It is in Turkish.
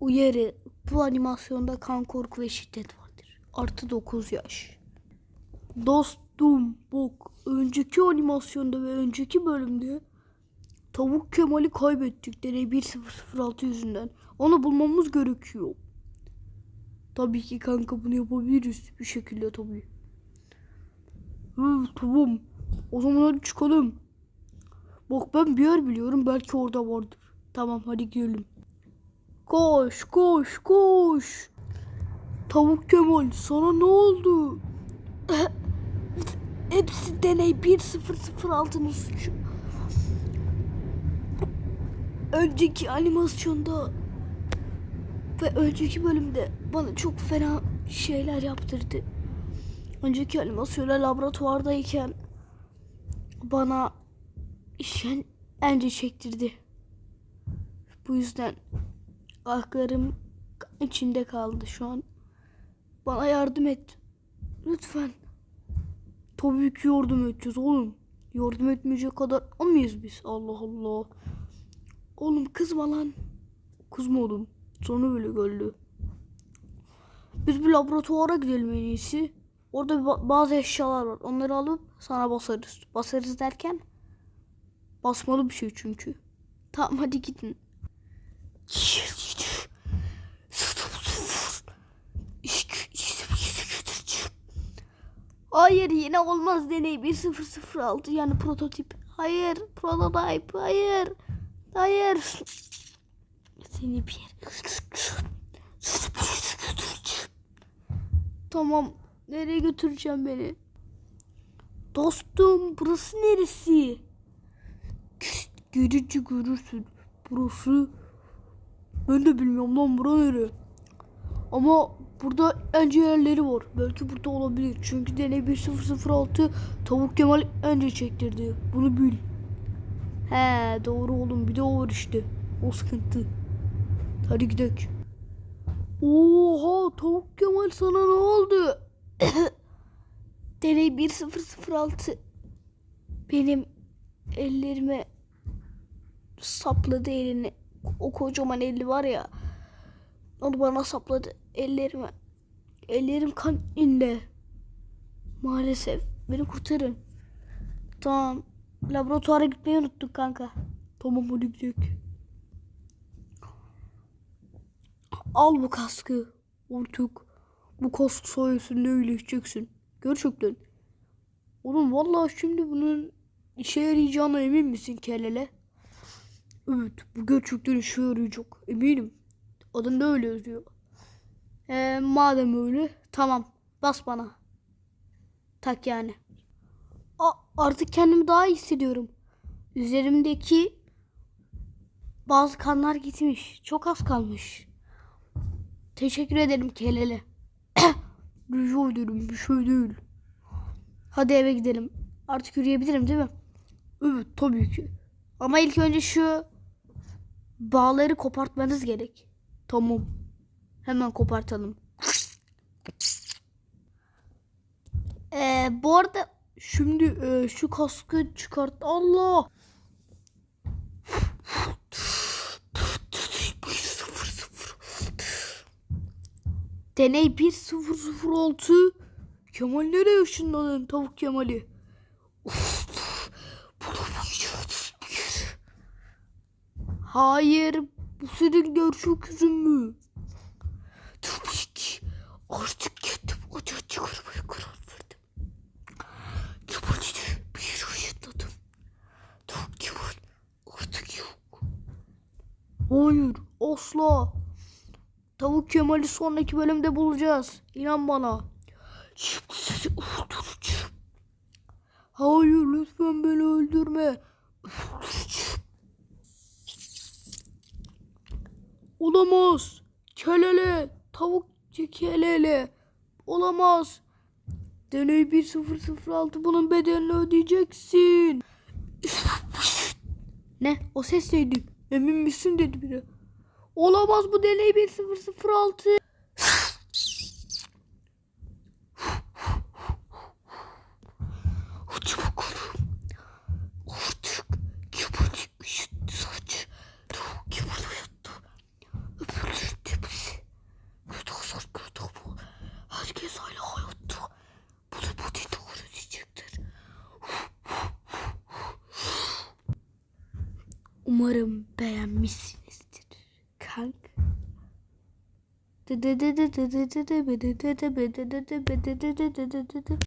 Uyarı. Bu animasyonda kan, korku ve şiddet vardır. Artı 9 yaş. Dostum bak önceki animasyonda ve önceki bölümde Tavuk Kemal'i kaybettik deney 1006 yüzünden. Onu bulmamız gerekiyor. Tabii ki kanka bunu yapabiliriz bir şekilde tabii. Hı, tamam. O zaman hadi çıkalım. Bak ben bir yer biliyorum belki orada vardır. Tamam hadi gidelim. Koş koş koş. Tavuk Kemal sana ne oldu? Hepsi deney 1006'nın suçu. Önceki animasyonda ve önceki bölümde bana çok fena şeyler yaptırdı. Önceki animasyonda laboratuvardayken bana işkence çektirdi. Bu yüzden ayaklarım içinde kaldı şu an. Bana yardım et. Lütfen. Tabii ki yardım edeceğiz oğlum. Yardım etmeyecek kadar mıyız biz? Allah Allah. Oğlum kızma lan. Kızma oğlum. Sonra böyle geldi. Biz bir laboratuvara gidelim en iyisi. Orada ba- bazı eşyalar var. Onları alıp sana basarız. Basarız derken basmalı bir şey çünkü. Tamam hadi gidin. Hayır yine olmaz deney 1006 yani prototip. Hayır prototype hayır. Hayır. Seni bir yere Tamam. Nereye götüreceğim beni? Dostum burası neresi? Gelince görürsün. Burası ben de bilmiyorum lan bura nere. Ama burada önce yerleri var. Belki burada olabilir. Çünkü deney 1006 tavuk Kemal önce çektirdi. Bunu bil. He doğru oğlum bir de o var işte. O sıkıntı. Hadi gidelim. Oha tavuk Kemal sana ne oldu? Deney 1006 benim ellerime sapladı elini. O kocaman eli var ya. Onu bana sapladı ellerime. Ellerim kan inle. Maalesef beni kurtarın. Tamam. Laboratuvara gitmeyi unuttuk kanka. Tamam hadi gidelim. Al bu kaskı. Artık bu kask sayesinde iyileşeceksin. Gerçekten. Oğlum vallahi şimdi bunun işe yarayacağına emin misin kellele? Evet bu gerçekten işe yarayacak. Eminim. Adında öyle yazıyor. Ee, madem öyle tamam bas bana. Tak yani. A, artık kendimi daha iyi hissediyorum. Üzerimdeki bazı kanlar gitmiş. Çok az kalmış. Teşekkür ederim kelele. Rica ederim bir şey değil. Hadi eve gidelim. Artık yürüyebilirim değil mi? Evet tabii ki. Ama ilk önce şu bağları kopartmanız gerek. Tamam. Hemen kopartalım. Ee, bu arada şimdi e, şu kaskı çıkart. Allah. Deney 1006 Kemal nereye ışınladın tavuk Kemal'i? Hayır bu senin gerçek yüzün mü? Tabii ki artık kendim ocağa çıkarmaya karar verdim. Kemal'i bir ışınladım. Tavuk Kemal artık yok. Hayır asla. Tavuk Kemal'i sonraki bölümde bulacağız. İnan bana. Şimdi sizi öldüreceğim. Hayır lütfen beni öldürme. Öldüreceğim. Olamaz. Kelele. Tavuk kelele. Olamaz. Deney 1006 bunun bedelini ödeyeceksin. ne? O ses neydi? Emin misin dedi biri. Olamaz bu deney 1006. Hadi bakalım. Artık Kemal'i ışıttı sadece. Kemal hayatta. Öbürleri de Umarım beğenmişsinizdir. Kank.